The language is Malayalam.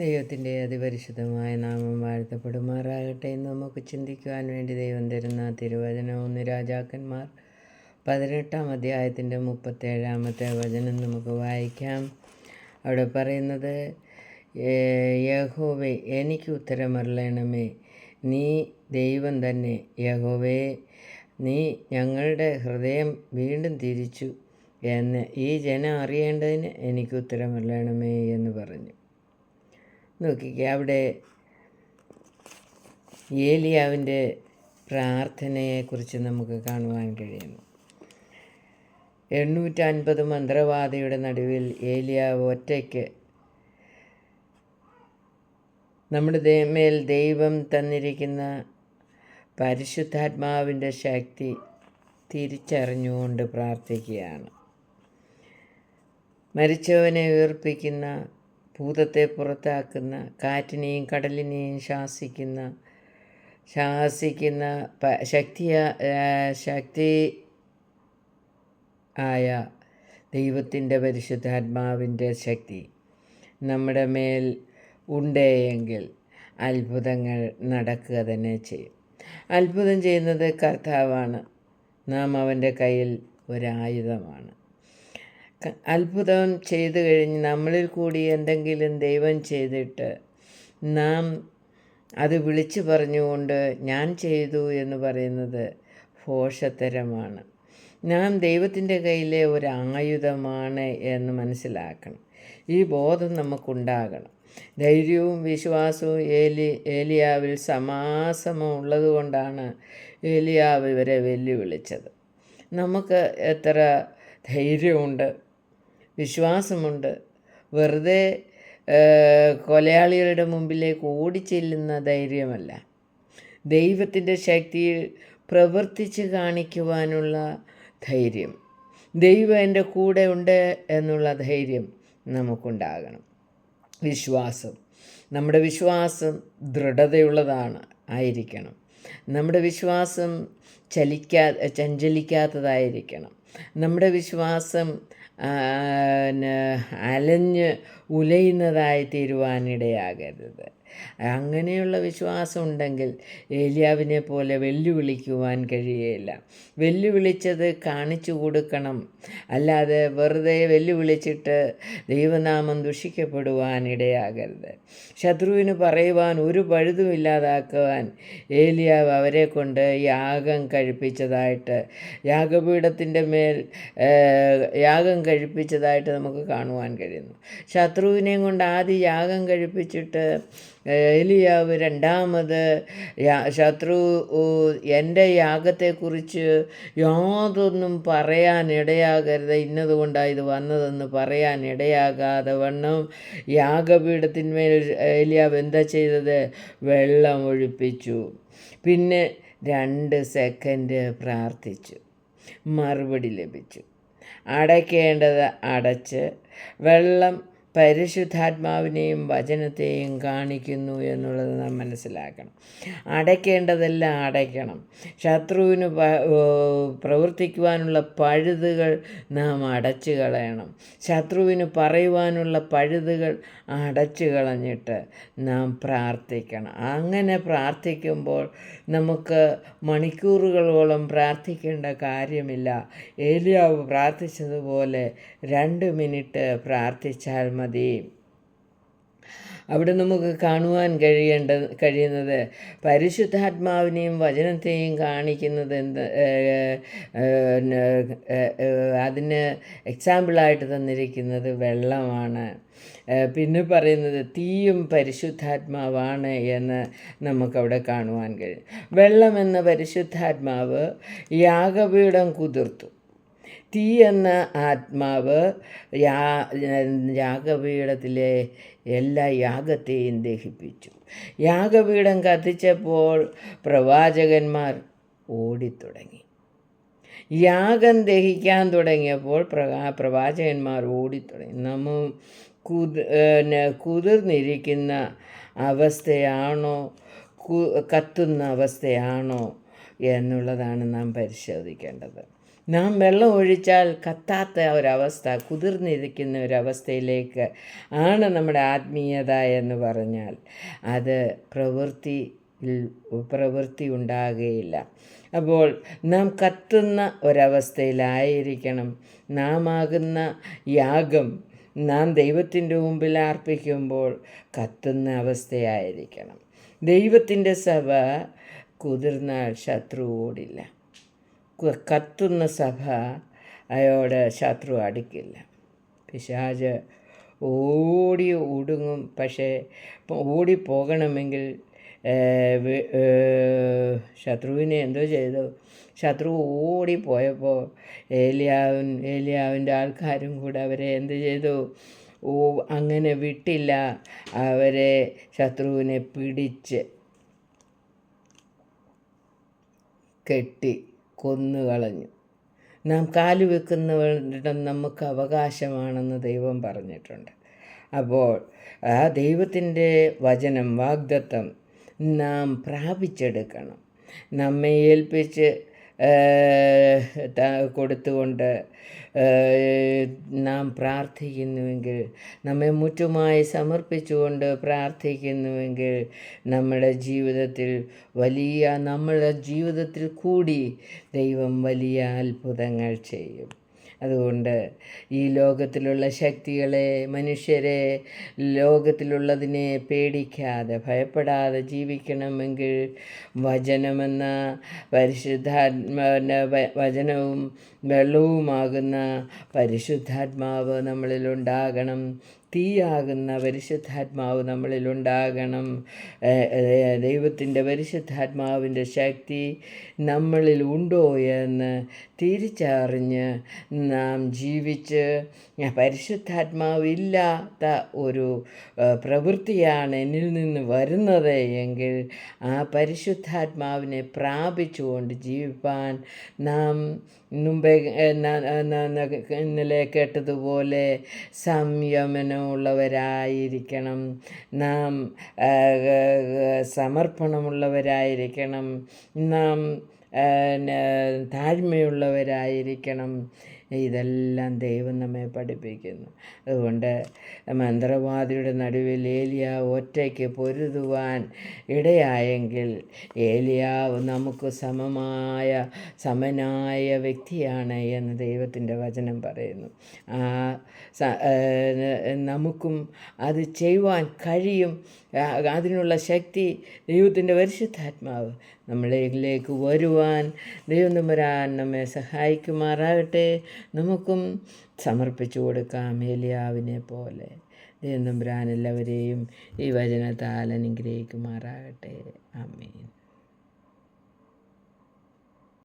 ദൈവത്തിന്റെ അതിപരിശുദ്ധമായ നാമം വാഴ്ത്തപ്പെടുമാറാകട്ടെ എന്ന് നമുക്ക് ചിന്തിക്കുവാൻ വേണ്ടി ദൈവം തരുന്ന തിരുവചനം ഒന്ന് രാജാക്കന്മാർ പതിനെട്ടാം അധ്യായത്തിന്റെ മുപ്പത്തേഴാമത്തെ വചനം നമുക്ക് വായിക്കാം. അവിടെ പറയുന്നത് യഹോവെ എനിക്ക് ഉത്തരമറിയണമേ നീ ദൈവം തന്നെ. യഹോവേ നീ ഞങ്ങളുടെ ഹൃദയം വീണ്ടും തിരിച്ചു. എന്ന് ഈ ജനം അറിയേണ്ടതിന് എനിക്ക് ഉത്തരമറിയണമേ എന്ന് പറഞ്ഞു. നോക്കിക്കേ അവിടെ ഏലിയാവിന്റെ പ്രാർത്ഥനയെക്കുറിച്ച് നമുക്ക് കാണുവാൻ കഴിയുന്നു. എണ്ണൂറ്റൻപത് മന്ത്രവാദിയുടെ നടുവിൽ ഏലിയാവ് ഒറ്റയ്ക്ക് നമ്മുടെ മേൽ ദൈവം തന്നിരിക്കുന്ന പരിശുദ്ധാത്മാവിന്റെ ശക്തി തിരിച്ചറിഞ്ഞുകൊണ്ട് പ്രാർത്ഥിക്കുകയാണ്. മരിച്ചവനെ ഉയർപ്പിക്കുന്ന ഭൂതത്തെ പുറത്താക്കുന്ന കാറ്റിനെയും കടലിനെയും ശാസിക്കുന്ന ശാസിക്കുന്ന ശക്തിയ ശക്തി ആയ ദൈവത്തിന്റെ പരിശുദ്ധാത്മാവിന്റെ ശക്തി നമ്മുടെ മേൽ ഉണ്ടെങ്കിൽ അത്ഭുതങ്ങൾ നടക്കുക തന്നെ ചെയ്യും. അത്ഭുതം ചെയ്യുന്നത് കർത്താവാണ്. നാം അവന്റെ കയ്യിൽ ഒരായുധമാണ്. അത്ഭുതം ചെയ്തു കഴിഞ്ഞ് നമ്മളിൽ കൂടി എന്തെങ്കിലും ദൈവം ചെയ്തിട്ട് നാം അത് വിളിച്ചു പറഞ്ഞുകൊണ്ട് ഞാൻ ചെയ്തു എന്ന് പറയുന്നത് ഭോഷത്തരമാണ് നാം ദൈവത്തിന്റെ കയ്യിലെ ഒരു ആയുധമാണ് എന്ന് മനസ്സിലാക്കണം. ഈ ബോധം നമുക്കുണ്ടാകണം. ധൈര്യവും വിശ്വാസവും ഏലി ഏലിയാവിൽ സമാസമം ഉള്ളതുകൊണ്ടാണ് ഏലിയാവ് ഇവരെ വെല്ലുവിളിച്ചത്. നമുക്ക് എത്ര ധൈര്യമുണ്ട്. വിശ്വാസമുണ്ട്. വെറുതെ കൊലയാളികളുടെ മുമ്പിലേക്ക് ഓടിച്ചെല്ലുന്ന ധൈര്യമല്ല. ദൈവത്തിന്റെ ശക്തിയിൽ പ്രവർത്തിച്ച് കാണിക്കുവാനുള്ള ധൈര്യം. ദൈവം എന്റെ കൂടെ ഉണ്ട് എന്നുള്ള ധൈര്യം നമുക്കുണ്ടാകണം. വിശ്വാസം. നമ്മുടെ വിശ്വാസം ദൃഢതയുള്ളതാണ് ആയിരിക്കണം. നമ്മുടെ വിശ്വാസം ചലിക്കാ ചഞ്ചലിക്കാത്തതായിരിക്കണം. നമ്മുടെ വിശ്വാസം അലഞ്ഞ് ഉലയുന്നതായി തീരുവാനിടയാകരുത്. അങ്ങനെയുള്ള വിശ്വാസം ഉണ്ടെങ്കിൽ ഏലിയാവിനെ പോലെ വെല്ലുവിളിക്കുവാൻ കഴിയുകയില്ല വെല്ലുവിളിച്ചത് കാണിച്ചു കൊടുക്കണം. അല്ലാതെ വെറുതെ വെല്ലുവിളിച്ചിട്ട് ദൈവനാമം ദുഷിക്കപ്പെടുവാൻ ഇടയാകരുത് ശത്രുവിന് പറയുവാൻ ഒരു പഴുതും ഇല്ലാതാക്കുവാൻ ഏലിയാവ് അവരെ കൊണ്ട് യാഗം കഴിപ്പിച്ചതായിട്ട് യാഗപീഠത്തിന്റെ മേൽ യാഗം കഴിപ്പിച്ചതായിട്ട് നമുക്ക് കാണുവാൻ കഴിയുന്നു. ശത്രുവിനെയും കൊണ്ട് ആദ്യം യാഗം കഴിപ്പിച്ചിട്ട് ഏലിയാവ് രണ്ടാമത് ശത്രു എന്റെ യാഗത്തെക്കുറിച്ച് യാതൊന്നും പറയാൻ ഇടയാകരുത്. ഇന്നതുകൊണ്ടാണ് ഇത് വന്നതെന്ന് പറയാൻ ഇടയാകാതെ വണ്ണം. യാഗപീഠത്തിന്മേൽ ഏലിയാവ് എന്താ ചെയ്തത്? വെള്ളം ഒഴിപ്പിച്ചു. പിന്നെ രണ്ട് സെക്കൻഡ് പ്രാർത്ഥിച്ചു. മറുപടി ലഭിച്ചു. അടയ്ക്കേണ്ടത് അടച്ച് വെള്ളം പരിശുദ്ധാത്മാവിനെയും വചനത്തെയും കാണിക്കുന്നു എന്നുള്ളത് നാം മനസ്സിലാക്കണം. അടയ്ക്കേണ്ടതെല്ലാം അടയ്ക്കണം. ശത്രുവിന് പ്രവർത്തിക്കുവാനുള്ള പഴുതുകൾ നാം അടച്ചു കളയണം. ശത്രുവിന് പറയുവാനുള്ള പഴുതുകൾ അടച്ചു കളഞ്ഞിട്ട് നാം പ്രാർത്ഥിക്കണം. അങ്ങനെ പ്രാർത്ഥിക്കുമ്പോൾ നമുക്ക് മണിക്കൂറുകളോളം പ്രാർത്ഥിക്കേണ്ട കാര്യമില്ല. ഏലിയാവ് പ്രാർത്ഥിച്ചതുപോലെ രണ്ട് മിനിറ്റ് പ്രാർത്ഥിച്ചാൽ മതി. അവിടെ നമുക്ക് കാണുവാൻ കഴിയേണ്ട കഴിയുന്നത് പരിശുദ്ധാത്മാവിനെയും വചനത്തെയും കാണിക്കുന്നത് എന്ത് അതിന് എക്സാമ്പിളായിട്ട് തന്നിരിക്കുന്നത് വെള്ളമാണ്. പിന്നെ പറയുന്നത് തീയും പരിശുദ്ധാത്മാവാണ് എന്ന് നമുക്കവിടെ കാണുവാൻ കഴിയും. വെള്ളം എന്ന പരിശുദ്ധാത്മാവ് യാഗപീഠം കുതിർത്തു. തീ എന്ന ആത്മാവ് യാഗപീഠത്തിലെ എല്ലാ യാഗത്തെയും ദഹിപ്പിച്ചു. യാഗപീഠം കത്തിച്ചപ്പോൾ പ്രവാചകന്മാർ ഓടിത്തുടങ്ങി. യാഗം ദഹിക്കാൻ തുടങ്ങിയപ്പോൾ പ്രകാ പ്രവാചകന്മാർ ഓടിത്തുടങ്ങി. നമ്മ കുതി കുതിർന്നിരിക്കുന്ന അവസ്ഥയാണോ കത്തുന്ന അവസ്ഥയാണോ എന്നുള്ളതാണ് നാം പരിശോധിക്കേണ്ടത്. നാം വെള്ളം ഒഴിച്ചാൽ കത്താത്ത ഒരവസ്ഥ കുതിർന്നിരിക്കുന്ന ഒരവസ്ഥയിലേക്ക് ആണ് നമ്മുടെ ആത്മീയത എന്ന് പറഞ്ഞാൽ. അത് പ്രവൃത്തി പ്രവൃത്തി ഉണ്ടാകുകയില്ല. അപ്പോൾ നാം കത്തുന്ന ഒരവസ്ഥയിലായിരിക്കണം. നാം ആകുന്ന യാഗം നാം ദൈവത്തിന്റെ മുമ്പിൽ അർപ്പിക്കുമ്പോൾ കത്തുന്ന അവസ്ഥയായിരിക്കണം. ദൈവത്തിന്റെ സഭ കുതിർന്നാൽ ശത്രു ഓടില്ല കത്തുന്ന സഭ അയാളോട് ശത്രു അടുക്കില്ല. പിശാജ് ഓടി ഒടുങ്ങും. പക്ഷേ ഓടി ഓടിപ്പോകണമെങ്കിൽ ശത്രുവിനെ എന്തോ ചെയ്തു. ശത്രു ഓടിപ്പോയപ്പോൾ ഏലിയാവിൻ ഏലിയാവിന്റെ ആൾക്കാരും കൂടെ അവരെ എന്ത് ചെയ്തു? ഓ അങ്ങനെ വിട്ടില്ല. അവരെ ശത്രുവിനെ പിടിച്ച് കെട്ടി. കൊന്നുകളഞ്ഞു. നാം കാലു വെക്കുന്നവരിടം നമുക്ക് അവകാശമാണെന്ന് ദൈവം പറഞ്ഞിട്ടുണ്ട്. അപ്പോൾ ആ ദൈവത്തിന്റെ വചനം വാഗ്ദത്തം നാം പ്രാപിച്ചെടുക്കണം. നമ്മെ ഏൽപ്പിച്ച് കൊടുത്തുകൊണ്ട് നാം പ്രാർത്ഥിക്കുന്നുവെങ്കിൽ നമ്മെ മുറ്റുമായി സമർപ്പിച്ചുകൊണ്ട് പ്രാർത്ഥിക്കുന്നുവെങ്കിൽ നമ്മുടെ ജീവിതത്തിൽ വലിയ നമ്മുടെ ജീവിതത്തിൽ കൂടി ദൈവം വലിയ അത്ഭുതങ്ങൾ ചെയ്യും. അതുകൊണ്ട് ഈ ലോകത്തിലുള്ള ശക്തികളെ മനുഷ്യരെ ലോകത്തിലുള്ളതിനെ പേടിക്കാതെ ഭയപ്പെടാതെ ജീവിക്കണമെങ്കിൽ വചനമെന്ന പരിശുദ്ധാത്മ വ- വചനവും വെള്ളവുമാകുന്ന പരിശുദ്ധാത്മാവ് നമ്മളിലുണ്ടാകണം തീയാകുന്ന പരിശുദ്ധാത്മാവ് നമ്മളിലുണ്ടാകണം. ദൈവത്തിന്റെ പരിശുദ്ധാത്മാവിന്റെ ശക്തി നമ്മളിൽ ഉണ്ടോ എന്ന് തിരിച്ചറിഞ്ഞ് നാം ജീവിച്ച് പരിശുദ്ധാത്മാവില്ലാത്ത ഒരു പ്രവൃത്തിയാണ് എന്നിൽ നിന്ന് വരുന്നത് എങ്കിൽ ആ പരിശുദ്ധാത്മാവിനെ പ്രാപിച്ചുകൊണ്ട് ജീവിപ്പാൻ നാം മുമ്പേ ഇന്നലെ കേട്ടതുപോലെ സംയമനമുള്ളവരായിരിക്കണം നാം സമർപ്പണമുള്ളവരായിരിക്കണം. നാം താഴ്മയുള്ളവരായിരിക്കണം. ഇതെല്ലാം ദൈവം നമ്മെ പഠിപ്പിക്കുന്നു. അതുകൊണ്ട് മന്ത്രവാദിയുടെ നടുവിൽ ഏലിയ ഒറ്റയ്ക്ക് പൊരുതുവാൻ ഇടയായെങ്കിൽ ഏലിയാവ് നമുക്ക് സമമായ സമനായ വ്യക്തിയാണ് എന്ന് ദൈവത്തിന്റെ വചനം പറയുന്നു. ആ നമുക്കും അത് ചെയ്യുവാൻ കഴിയും. അതിനുള്ള ശക്തി ദൈവത്തിന്റെ പരിശുദ്ധാത്മാവ് നമ്മളിലേക്ക് വരുവാൻ ദൈവം തമ്പുരാൻ നമ്മെ സഹായിക്കുമാറാകട്ടെ. നമുക്കും സമർപ്പിച്ചു കൊടുക്കാം ഏലിയാവിനെ പോലെ. ദൈവം തമ്പുരാൻ എല്ലാവരെയും ഈ വചനത്താൽ അനുഗ്രഹിക്കുമാറാകട്ടെ. ആമീൻ.